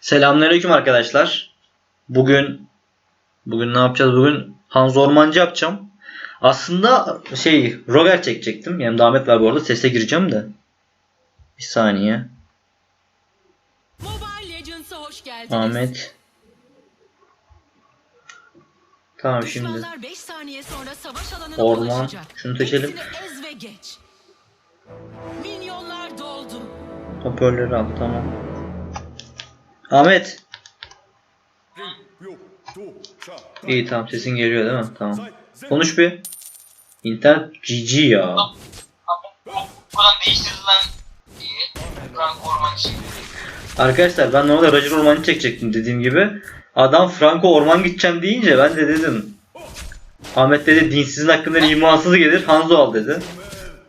Selamünaleyküm arkadaşlar. Bugün bugün ne yapacağız? Bugün Hans Ormancı yapacağım. Aslında şey Roger çekecektim. Yanımda Ahmet var bu arada. Sese gireceğim de. Bir saniye. Ahmet. Tamam şimdi. Düşmanlar 5 saniye sonra savaş alanına Orman. Şunu seçelim. Hoparlörü al tamam. Ahmet. İyi tamam sesin geliyor değil mi? Tamam. Konuş bir. İnternet GG ya. Buradan değiştirilen. Frank Orman için. Arkadaşlar ben normalde Roger Orman'ı çekecektim dediğim gibi. Adam Franco Orman gideceğim deyince ben de dedim. Ahmet dedi dinsizin hakkında imansız gelir Hanzo al dedi.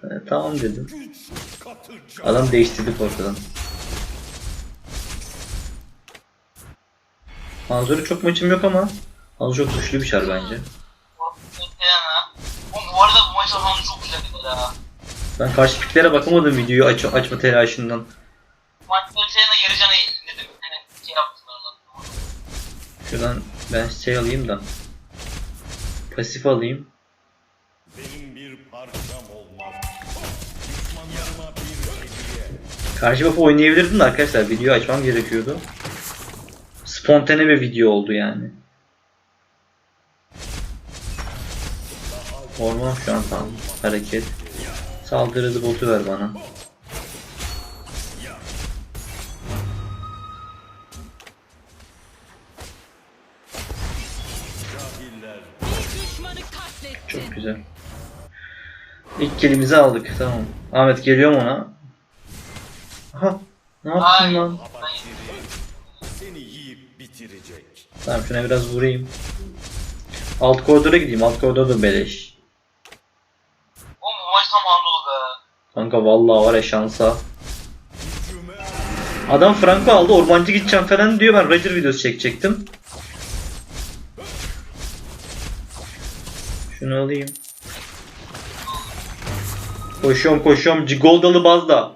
E, tamam dedim. Adam değiştirdik ortadan. Hanzo'yla çok maçım yok ama Hanzo çok güçlü bir şar bence. Bekleyemem. Oğlum bu arada bu maç falan çok güzel bir ya. Ben karşı piklere bakamadım videoyu aç açma telaşından. Dedim. Hani şey yaptılar lan. Şuradan ben şey alayım da. Pasif alayım. Benim bir parçam olmak. Düşmanlarıma bir hediye. Karşı buff'ı oynayabilirdim de arkadaşlar video açmam gerekiyordu. Spontane bir video oldu yani. Orman şu an tamam. Hareket. Saldırı botu ver bana. Çok güzel. İlk kelimizi aldık. Tamam. Ahmet geliyorum ona. Aha. Ne yaptın Ay. lan? yiyip bitirecek. Tamam şuna biraz vurayım. Alt koridora gideyim. Alt koridor da beleş. Oğlum bu maç tam handolu be. Kanka vallahi var ya şansa. Adam Franco aldı ormancı gideceğim falan diyor ben Roger videosu çekecektim. Şunu alayım. Koşuyorum koşuyorum Cigoldalı bazda.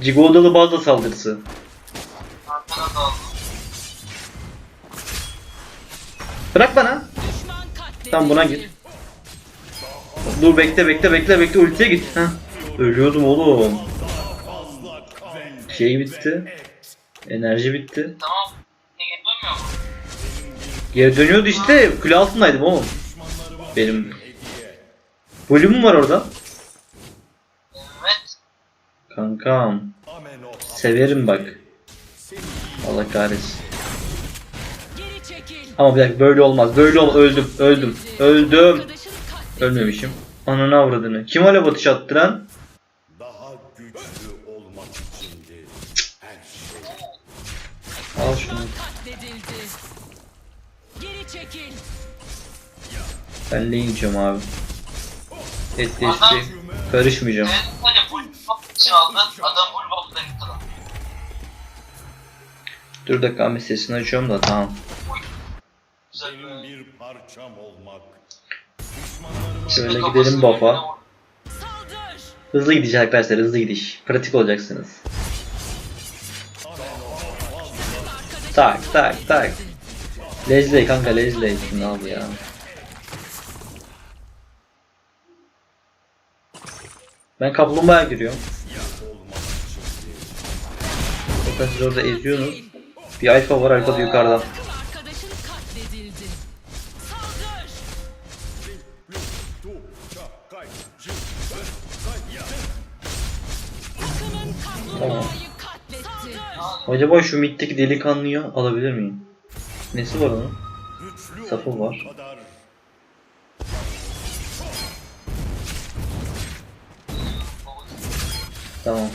Cigoldalı bazda saldırısı. Bırak bana. Tamam, buna gir. Dur bekle bekle bekle bekle ultiye git. Heh. Ölüyordum oğlum. Şey bitti. Enerji bitti. Tamam. Ne dönmüyor mu? Geri dönüyordu işte. Kule altındaydım oğlum. Benim. Volümüm var orada. Evet. Kankam. Severim bak. Allah kahretsin. Ama bir dakika böyle olmaz. Böyle ol öldüm. Öldüm. Öldüm. Ölmemişim. Ananı avradını. Kim alev atış attıran? daha güçlü olmak içindi. Her şey. Al şunu. katledildi. Geri çekil. Ben lane içiyorum abi. Et değişti. Karışmayacağım. Lan. Dur dakika sesini açıyorum da tamam. Güzel Benim be. bir parçam olmak. Şöyle gidelim. Saldır. Hızlı gidiş arkadaşlar hızlı gidiş. Pratik olacaksınız. Tak tak tak. Leslie kanka Leslie şunu al ya. Ben kaplumbağaya giriyorum. Zaten siz orada eziyorsunuz. Bir alfa var alfa da yukarıda. Katletti. Acaba şu middeki delikanlıyı alabilir miyim? Nesi var onun? olmak var. Tamam.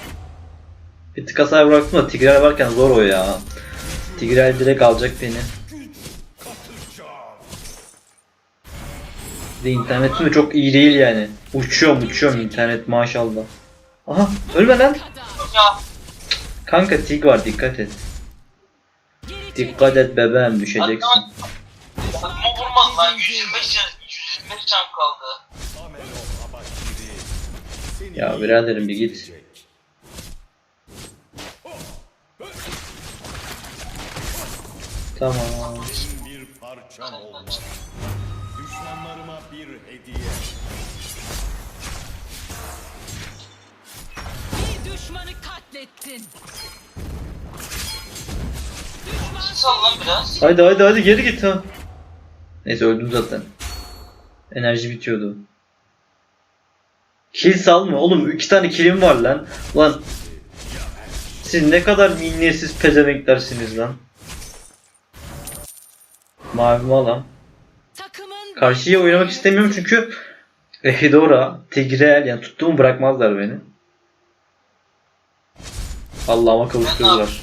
Bir tık hasar bıraktım da Tigreal varken zor o ya. Tigreal direkt alacak beni. Bir de internetim de çok iyi değil yani. Uçuyorum uçuyorum internet maşallah. Aha ölme lan. Ya. Kanka Tig var dikkat et. Dikkat et bebeğim düşeceksin. Takıma vurmaz lan. 125 can, 125 can kaldı. Ya biraderim bir git. Tamam. Bir parçam olmak. Düşmanlarıma bir hediye. Bir düşmanı Düşman Sal lan biraz. Haydi haydi hadi geri git ha. Neyse öldüm zaten. Enerji bitiyordu. Kill salma oğlum iki tane killim var lan. Lan siz ne kadar minnetsiz pezevenklersiniz lan. Mavi takımın Karşıya oynamak istemiyorum çünkü Ehidora, Tigrel yani tuttuğumu bırakmazlar beni. Allah'ıma kavuştururlar.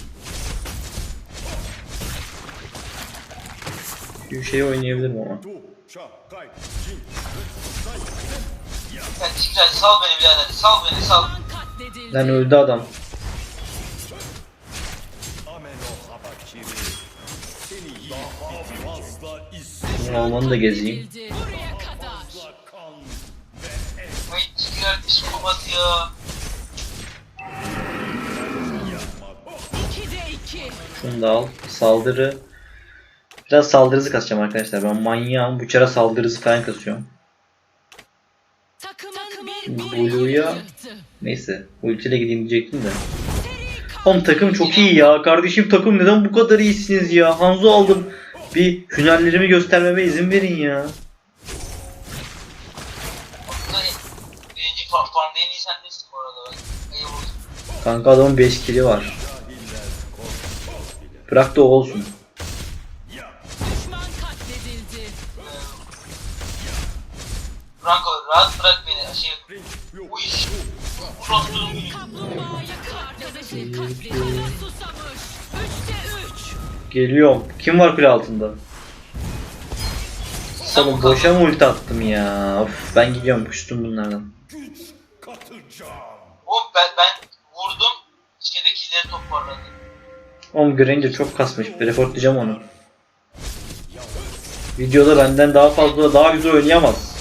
Bir şey oynayabilirim ama. Sen sal beni birader. Sal beni sal. Lan öldü adam. Bunun olmanı da gezeyim. Ay Tigray psikopat ya. Şunu da al. Saldırı. Biraz saldırı hızı kasacağım arkadaşlar. Ben manyağım. Bu çara saldırı hızı falan kasıyorum. Blue'ya-. Neyse. Ultiyle gideyim diyecektim de. Oğlum takım çok iyi ya. Kardeşim takım neden bu kadar iyisiniz ya? Hanzo aldım. Bir hünerlerimi göstermeme izin verin ya. Kanka adamın 5 kili var. Bırak da o olsun. Franco rahat bırak beni. Şey, bu iş. Geliyorum. Kim var kule altında? Oğlum boşa mı ulti attım ya? Of, ben gidiyorum. Küstüm bunlardan. Oğlum ben, ben vurdum. İçerideki killeri toparladı. Oğlum Granger çok kasmış. Bir reportlayacağım onu. Videoda benden daha fazla daha güzel oynayamaz.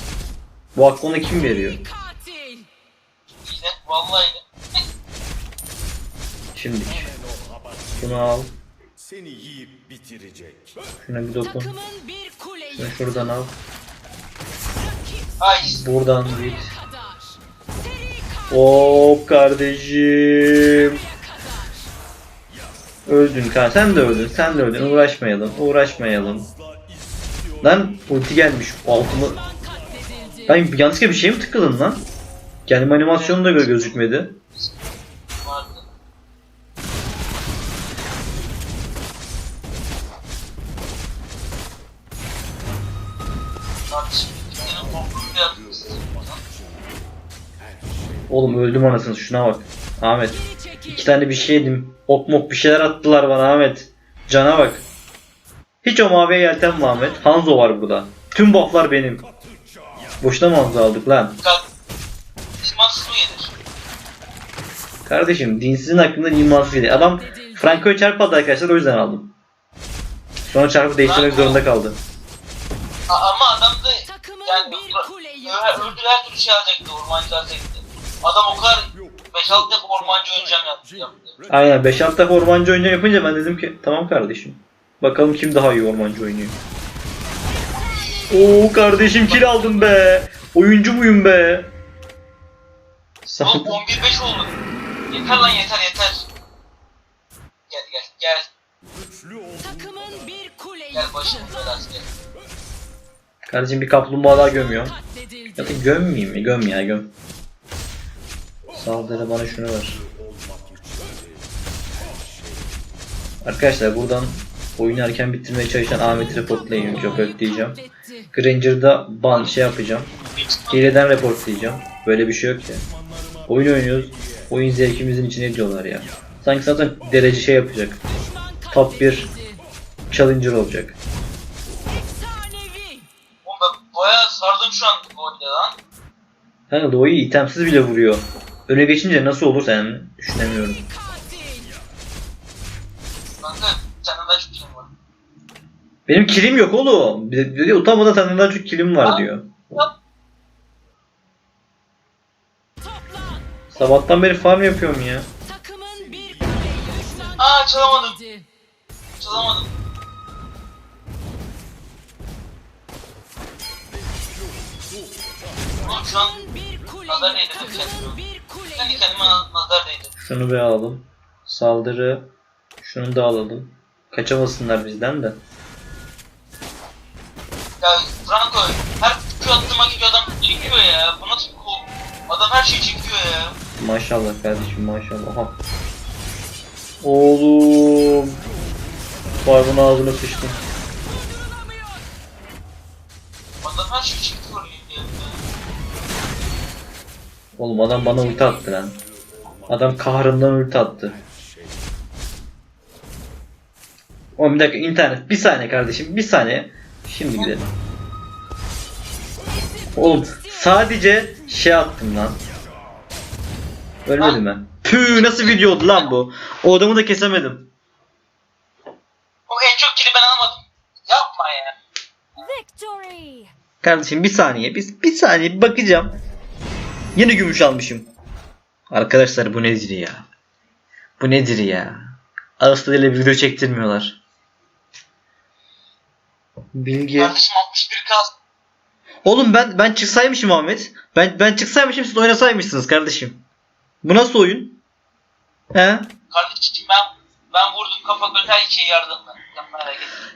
Bu hakkı ona kim veriyor? Şimdi. Bunu al. Seni yiyip bitirecek. Şuna bir dokun. Şunu şuradan al. Ay Buradan git. Hop kardeşim. Öldün kan. Sen de öldün. Sen de öldün. Uğraşmayalım. Uğraşmayalım. Lan ulti gelmiş. Altımı. Ben yanlışlıkla bir şey mi tıkladım lan? Kendim animasyonu da gö- gözükmedi. Oğlum öldüm anasını şuna bak. Ahmet. İki tane bir şey yedim. Ok mok bir şeyler attılar bana Ahmet. Cana bak. Hiç o maviye yelten mi Ahmet? Hanzo var burada. Tüm bufflar benim. Boşuna mı Hanzo aldık lan? Mı gelir? Kardeşim dinsizin hakkında imansız değil. Adam Franco'yu çarpmadı arkadaşlar o yüzden aldım. Sonra çarpı değiştirmek zorunda kaldı. A- ama adam da Takımın yani her türlü şey alacaktı, ormancı alacaktı. Adam o kadar 5-6 defa ormancı oynayacağım yaptı. yaptı. Aynen 5-6 defa ormancı oyuncu yapınca ben dedim ki tamam kardeşim. Bakalım kim daha iyi ormancı oynuyor. Oo kardeşim kill aldım be. Oyuncu muyum be? Sağ Oğlum 11-5 oldu. Yeter lan yeter yeter. Gel gel gel. Takımın bir kule Gel başımın belası gel. Kardeşim bir kaplumbağa daha. Katledildi. Ya da gömmeyeyim mi? Göm ya göm. Saldırı bana şunu ver. Arkadaşlar buradan oyunu erken bitirmeye çalışan reportlayın. Yok diyeceğim. Katletti. Granger'da ban şey yapacağım. Hileden reportlayacağım. Böyle bir şey yok ya. Oyun oynuyoruz. Oyun zevkimizin içine diyorlar ya. Sanki zaten derece şey yapacak. Top bir. katledildi. Challenger olacak. Bayağı sardım şu an golde lan. Kanka Doğu'yu itemsiz bile vuruyor. Öyle geçince nasıl olur sen düşünemiyorum. Benim kilim yok oğlum. Dedi utanmadan senden daha çok kilim var diyor. Sabahtan beri farm yapıyorum ya. Aa çalamadım. Çalamadım. Ulan şu an Nazar değdi kendime. kule. kendi kendime nazar değdi. Şunu bir alalım. Saldırı. Şunu da alalım. Kaçamasınlar bizden de. Ya Franco her Q attığıma gidiyor adam çekiyor ya. Bu nasıl bir kol? Adam her şeyi çekiyor ya. Maşallah kardeşim maşallah. Aha. Oğlum. Vay bunun ağzına sıçtım. Adam her şeyi çekiyor ya. Oğlum adam bana ulti attı lan. Adam kahrından ulti attı. Oğlum bir dakika internet. Bir saniye kardeşim. Bir saniye. Şimdi gidelim. Oğlum sadece şey attım lan. Ölmedim ben. Püh nasıl video oldu lan bu? O adamı da kesemedim. O en çok kili ben almadım. Yapma ya. Kardeşim bir saniye. Bir, bir saniye bir bakacağım. Yine gümüş almışım. Arkadaşlar bu nedir ya? Bu nedir ya? Ağustos ile video çektirmiyorlar. Bilgi. Kardeşim 61 kas. Oğlum ben ben çıksaymışım Ahmet. Ben ben çıksaymışım siz oynasaymışsınız kardeşim. Bu nasıl oyun? He? Kardeşim ben ben vurdum kafa göz her şeye yardım.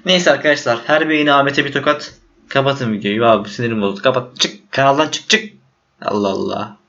Neyse arkadaşlar her beğeni Ahmet'e bir tokat. Kapatın videoyu abi sinirim bozuldu. Kapat çık kanaldan çık çık. Allah Allah.